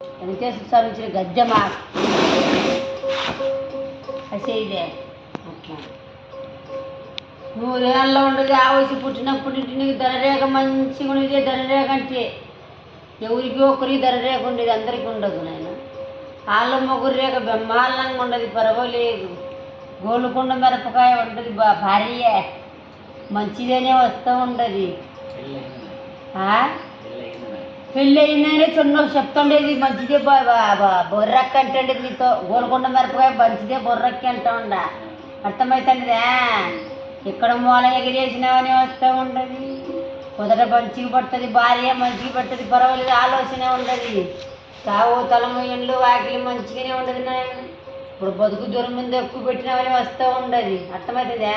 వెంకటేశ్వర స్వామి ఇచ్చిన గద్దెమా అసేదే అట్లా నూరేళ్ళలో ఉండదు ఆ వయసు పుట్టినప్పటి నుంచి నీకు ధనరేఖ మంచిగా ఉండేది ధనరేఖ అంటే ఎవరికి ఒకరికి ధనరేఖ ఉండేది అందరికీ ఉండదు నాయన. వాళ్ళ ముగ్గురు రేఖ బ్రహ్మాండంగా ఉండదు పర్వాలేదు. గోలుకొండ మిరపకాయ ఉంటుంది బా భార్యే. మంచిదేనే వస్తూ ఉండదు. ఆ? పెళ్ళి అయిందనే చిన్న చెప్తుండేది మంచిదే బొర్రక్క అంటే నీతో. గోల్కొండ మిరపకాయ మంచిదే బొర్రక్క అంటా ఉండ అర్థమవుతుందిదా ఇక్కడ మూల ఎగిరేసినామని వస్తూ ఉండదు. కుదట మంచిగా పడుతుంది భార్య మంచిగా పడుతుంది పర్వాలేదు ఆలోచన ఉండదు. సావు తలము ఇండ్లు వాకిలి మంచిగానే ఉండదు నా ఇప్పుడు బతుకు దూరం ముందు ఎక్కువ పెట్టినామని వస్తూ ఉండదు. అర్థమవుతుందా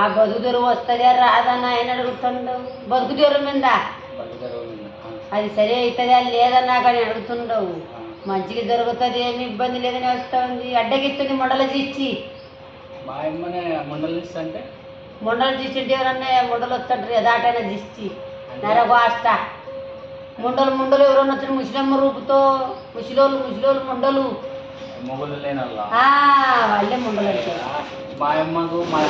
ఆ బతుకు దూరం వస్తుందా రాదా నాయన అడుగుతుండవు బతుకు దూరం మీద అది సరే అవుతుందా లేదన్నా కానీ అడుగుతుండవు. మంచిగా దొరుకుతుంది ఏమి ఇబ్బంది లేదని వస్తుంది. అడ్డగిస్తుంది మొడలు తీసి మా అమ్మనే మండలి లిస్ట్ అంటే మొండలు తీసింటే ఎవరన్నా మొండలు వస్తుంటారు ఎదాటైనా దిష్టి నరవాష్ట ముండలు ముండలు ఎవరన్నా వచ్చిన ముసలమ్మ రూపుతో ముసలోళ్ళు ముసలోళ్ళు ముండలు. మొగులు వాళ్ళ ముండలు అంటే మా అమ్మకు మా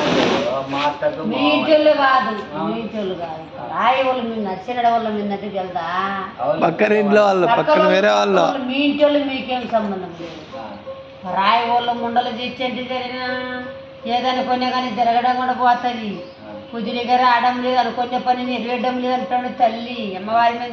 మా అత్తకు మా మీ. ఇంటోళ్ళు కాదు మీ ఇంటోళ్ళు కాదు. రాయి వాళ్ళ మీద నచ్చిన వాళ్ళ మీద అంటే తెలుదా. పక్కన ఇంట్లో వాళ్ళు పక్కన వేరే వాళ్ళు. మీ ఇంటోళ్ళు మీకేం సంబంధం లేదు. రాయి వాళ్ళ ముండలు తెచ్చంటే జరిగినా ఏదనుకునే కానీ జరగడం కూడా పోతుంది. కుదిరిగా రావడం లేదు అనుకునే పని నెరవేయడం లేదు అంటాడు తల్లి అమ్మవారి మీద